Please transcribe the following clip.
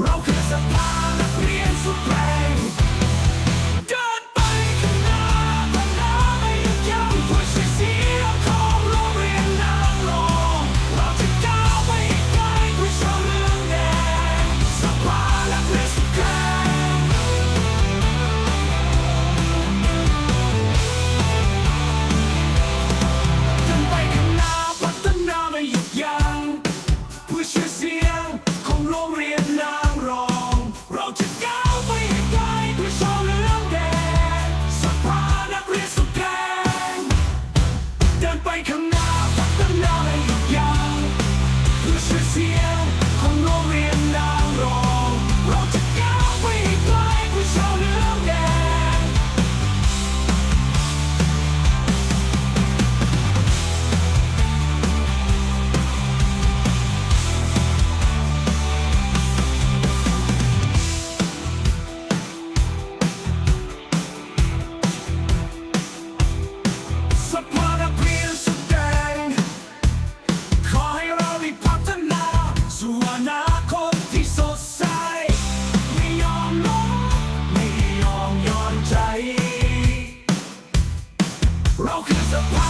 เราคือสภานักเรียนสุด so